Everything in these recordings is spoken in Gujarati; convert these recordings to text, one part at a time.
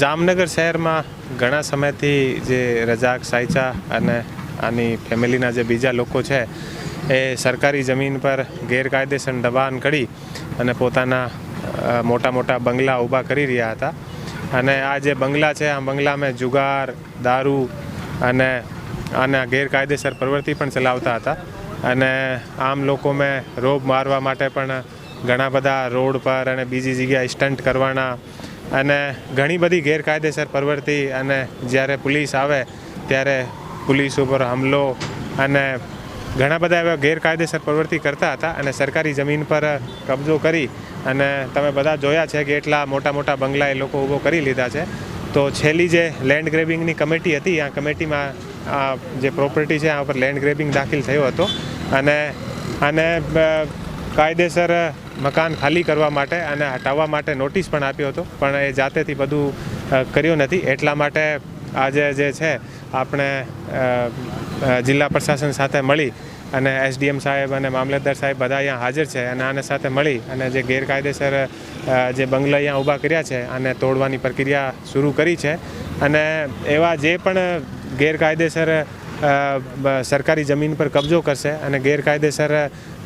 જામનગર શહેરમાં ઘણા સમયથી જે રજાક, સાયચા અને આની ફેમિલીના જે બીજા લોકો છે, એ સરકારી જમીન પર ગેરકાયદેસર દબાણ કરી અને પોતાના મોટા મોટા બંગલા ઊભા કરી રહ્યા હતા. અને આ જે બંગલા છે, આ બંગલામાં જુગાર, દારૂ અને આના ગેરકાયદેસર પ્રવૃત્તિ પણ ચલાવતા હતા. અને આમ લોકોમાં રોબ મારવા માટે પણ ઘણા બધા રોડ પર અને બીજી જગ્યાએ સ્ટન્ટ કરવાના અને ઘણી બધી ગેરકાયદેસર પ્રવૃત્તિ અને જ્યારે પોલીસ આવે ત્યારે પોલીસ ઉપર હુમલો અને ઘણા બધા એવા ગેરકાયદેસર પ્રવૃત્તિ કરતા હતા અને સરકારી જમીન પર કબજો કરી અને તમે બધા જોયા છે કે એટલા મોટા મોટા બંગલા એ લોકો ઊભો કરી લીધા છે. તો છેલ્લી જે લેન્ડ ગ્રેબિંગની કમિટી હતી આ કમિટીમાં આ જે પ્રોપર્ટી છે આ ઉપર લેન્ડ ગ્રેબિંગ દાખલ થયો હતો. અને આને અ, કાયદેસર મકાન ખાલી કરવા માટે અને હટાવવા માટે નોટિસ પણ આપ્યો હતો, પણ એ જાતેથી બધું કર્યું નથી. એટલા માટે આજે જે છે, આપણે જિલ્લા પ્રશાસન સાથે મળી અને એસડીએમ સાહેબ અને મામલતદાર સાહેબ બધા અહીંયા હાજર છે અને આને સાથે મળી અને જે ગેરકાયદેસર જે બંગલા અહીંયા ઊભા કર્યા છે આને તોડવાની પ્રક્રિયા શરૂ કરી છે. અને એવા જે પણ ગેરકાયદેસર સરકારી જમીન પર કબજો કરશે અને ગેરકાયદેસર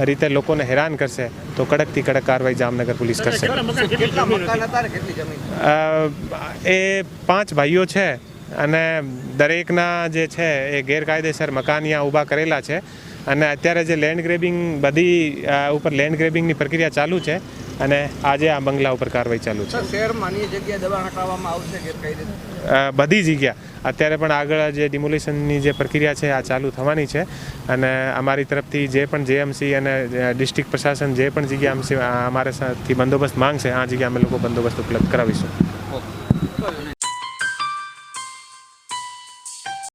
રીતે લોકોને હેરાન કરશે તો કડકથી કડક કાર્યવાહી જામનગર પોલીસ કરશે. એ પાંચ ભાઈઓ છે અને દરેકના જે છે એ ગેરકાયદેસર મકાન અહીંયા ઊભા કરેલા છે. અને અત્યારે જે લેન્ડ ગ્રેબિંગ બધી ઉપર લેન્ડ ગ્રેબિંગની પ્રક્રિયા ચાલુ છે અને આજે આ બંગલા ઉપર કાર્યવાહી ચાલુ છે. બધી જગ્યા. અત્યારે પણ આગળ જે ડિમોલિશનની જે પ્રક્રિયા છે, આ ચાલુ થવાની છે. અને અમારી તરફથી જે પણ જેએમસી અને ડિસ્ટ્રિક્ટ પ્રશાસન જે પણ જગ્યા અમારે બંદોબસ્ત માંગશે, આ જગ્યા અમે લોકો બંદોબસ્ત ઉપલબ્ધ કરાવીશું.